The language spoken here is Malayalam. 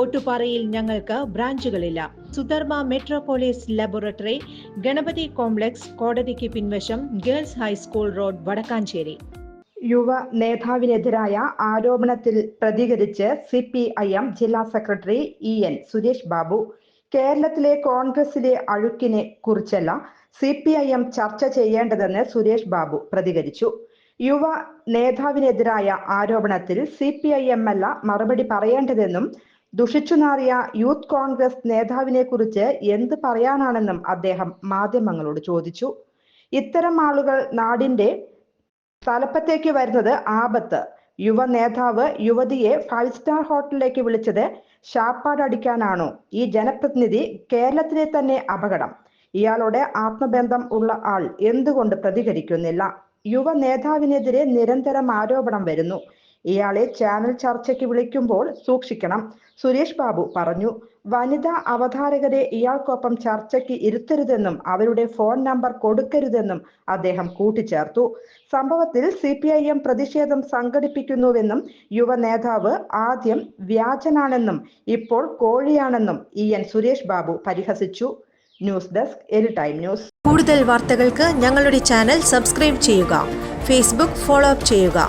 ഓട്ടുപാറയിൽ ഞങ്ങൾക്ക് ബ്രാഞ്ചുകളില്ല. Sudharma metropolis laboratory Ganapathi complex കോടതിക്ക് പിൻവശം girls high school road Vadakkanchery. യുവ നേതാവിനെതിരായ ആരോപണത്തിൽ പ്രതികരിച്ച് സി പി ഐ എം ജില്ലാ secretary E N Suresh Babu. കേരളത്തിലെ കോൺഗ്രസിലെ അഴുക്കിനെ കുറിച്ചല്ല സി പി ഐ എം ചർച്ച ചെയ്യേണ്ടതെന്ന് സുരേഷ് ബാബു പ്രതികരിച്ചു. യുവ നേതാവിനെതിരായ ആരോപണത്തിൽ സി പി ഐ എം അല്ല മറുപടി പറയേണ്ടതെന്നും ദുഷിച്ചുനാറിയ യൂത്ത് കോൺഗ്രസ് നേതാവിനെ കുറിച്ച് എന്ത് പറയാനാണെന്നും അദ്ദേഹം മാധ്യമങ്ങളോട് ചോദിച്ചു. ഇത്തരം ആളുകൾ നാടിന്റെ തലപ്പത്തേക്ക് വരുന്നത് ആപത്ത്. യുവ നേതാവ് യുവതിയെ ഫൈവ് സ്റ്റാർ ഹോട്ടലിലേക്ക് വിളിച്ചത് ശാപ്പാടടിക്കാനാണോ ഈ ജനപ്രതിനിധി കേരളത്തിലെ തന്നെ അപകടം. ഇയാളുടെ ആത്മബന്ധം ഉള്ള ആൾ എന്തുകൊണ്ട് പ്രതികരിക്കുന്നില്ല? യുവ നേതാവിനെതിരെ നിരന്തരം ആരോപണം വരുന്നു. ഇയാളെ ചാനൽ ചർച്ചയ്ക്ക് വിളിക്കുമ്പോൾ സൂക്ഷിക്കണം. സുരേഷ് ബാബു പറഞ്ഞു വനിതാ അവതാരകരെ ഇയാൾക്കൊപ്പം ചർച്ചയ്ക്ക് ഇരുത്തരുതെന്നും അവരുടെ ഫോൺ നമ്പർ കൊടുക്കരുതെന്നും അദ്ദേഹം കൂട്ടിച്ചേർത്തു. സംഭവത്തിൽ സി പി ഐ എം പ്രതിഷേധം സംഘടിപ്പിക്കുന്നുവെന്നും യുവ നേതാവ് ആദ്യം വ്യാജനാണെന്നും ഇപ്പോൾ കോഴിയാണെന്നും ഇ എൻ സുരേഷ് ബാബു പരിഹസിച്ചു. News desk any time news. കൂടുതൽ വാർത്തകൾക്ക് ഞങ്ങളുടെ ചാനൽ സബ്സ്ക്രൈബ് ചെയ്യുക ഫേസ്ബുക്ക് ഫോളോ അപ്പ് ചെയ്യുക.